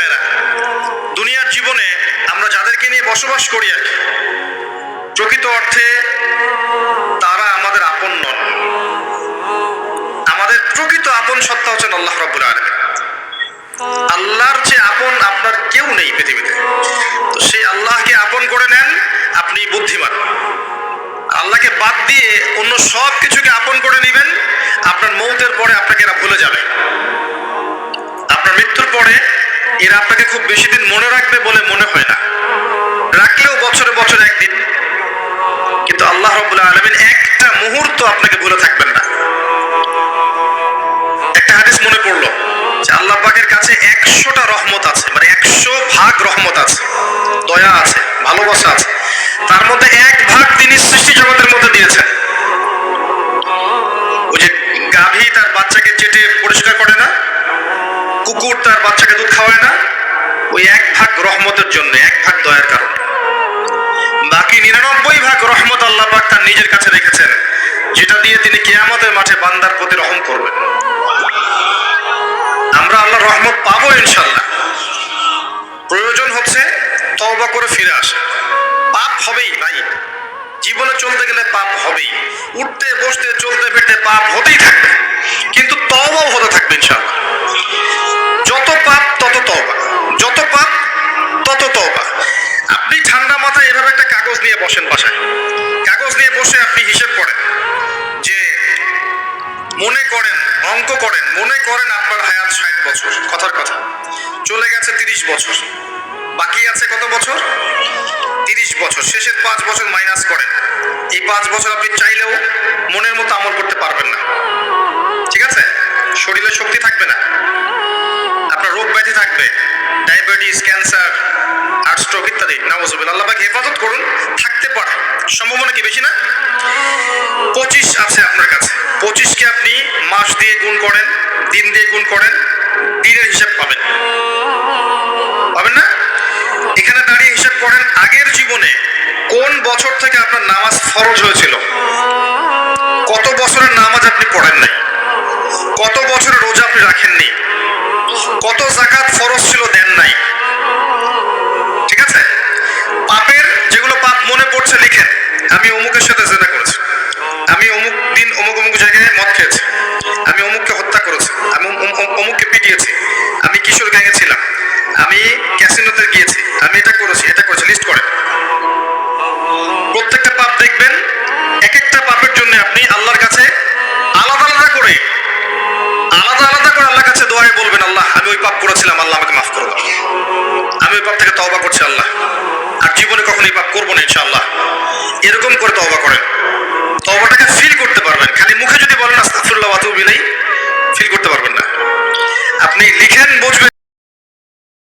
ভাইয়েরা দুনিয়ার জীবনে আমরা যাদেরকে নিয়ে বসবাস করি আর কি, প্রকৃত অর্থে তারা আমাদের আপন নন। আমাদের প্রকৃত আপন সত্তা হচ্ছেন আল্লাহ রব্বুল আলমী আল্লাহর যে আপন আপনার কেউ নেই পৃথিবীতে। তো সেই আল্লাহকে আপন করে নেন আপনি বুদ্ধিমান। আল্লাহকে বাদ দিয়ে অন্য সব কিছুকে এরা আপনাকে খুব বেশি দিন মনে রাখবে বলে মনে হয় না। রাখলেও বছরে বছরে একদিন। কিন্তু আল্লাহ রবুল্লাহ আলমিন একটা মুহূর্ত আপনাকে ভুলে থাকবেন না। একটা হাদিস মনে পড়ল যে আল্লাহ পাকের কাছে একশোটা রহমত আছে মানে একশো ভাগ রহমত আছে। দয়া আছে, ভালোবাসা আছে। তার মধ্যে এক ভাগ তিনি সৃষ্টি জগতের মধ্যে দিয়েছেন। ওই যে গাভী তার বাচ্চাকে চেটে পরিষ্কার করে না? কুকুর তার বাচ্চাকে দুধ খাওয়ায় না। ওই এক ভাগ রহমতের জন্য, এক ভাগ দয়ার কারণে। বাকি নিরানব্বই ভাগ রহমত আল্লাহ পাক তার নিজের কাছে রেখেছেন, যেটা দিয়ে তিনি কেয়ামতের মাঠে বান্দার প্রতি রহম করবেন। আমরা আল্লাহর রহমত পাবো ইনশাল্লাহ প্রয়োজন হচ্ছে তওবা করে ফিরে আসা। পাপ হবেই ভাই। জীবনে চলতে গেলে পাপ হবেই। উঠতে, বসতে, চলতে, ফিরতে পাপ হতেই থাকবে। কিন্তু তওবাও হতে থাকবে ইনশাল্লাহ একটা কাগজ নিয়ে বসেন বাসায়। কাগজ নিয়ে বসে আপনি হিসেব করেন যে মনে করেন, অঙ্ক করেন, মনে করেন আপনার হায়াত ষাট বছর। কথার কথা। চলে গেছে তিরিশ বছর। বাকি আছে কত বছর? তিরিশ বছর। শেষের পাঁচ বছর মাইনাস করেন। এই পাঁচ বছর আপনি চাইলেও মনের মতো আমল করতে পারবেন না। ঠিক আছে? শরীরে শক্তি থাকবে না। আপনার রোগ ব্যাধি থাকবে। ডায়াবেটিস, ক্যান্সার ইত্যাদি নামাজুবিল আল্লাহ পাক হেফাজত করুন, থাকতে পারে। সম্ভাবনা কি বেশি না? পঁচিশ আছে আপনার কাছে। পঁচিশকে আপনি মাস দিয়ে গুণ করেন, দিন দিয়ে গুণ করেন, দিনের হিসাব পাবেন। পাবেন না? এখানে দাঁড়িয়ে হিসাব করেন, আগের জীবনে কোন বছর থেকে আপনার নামাজ ফরজ হয়েছিল? কত বছরের নামাজ আপনি পড়েন নাই? আমি অমুকের সাথে জেনা করেছি। আমি অমুক দিন অমুক অমুক জায়গায় মদ খেয়েছি। আমি অমুককে হত্যা করেছি। আমি অম- অম- অমুককে পিটিয়েছি। আমি কিশোর গ্যাংয়ে ছিলাম। আমি ক্যাসিনোতে গিয়েছি। আমি এটা করেছি এটা করেছি লিস্ট করেন। আর জীবনে কখনো এই পাপ করব না ইনশাল্লাহ এরকম করে তওবা করেন। তওবাটাকে ফিল করতে পারবেন। খালি মুখে যদি বলেন আস্তাফুল্লাহ আতুবু ফিল করতে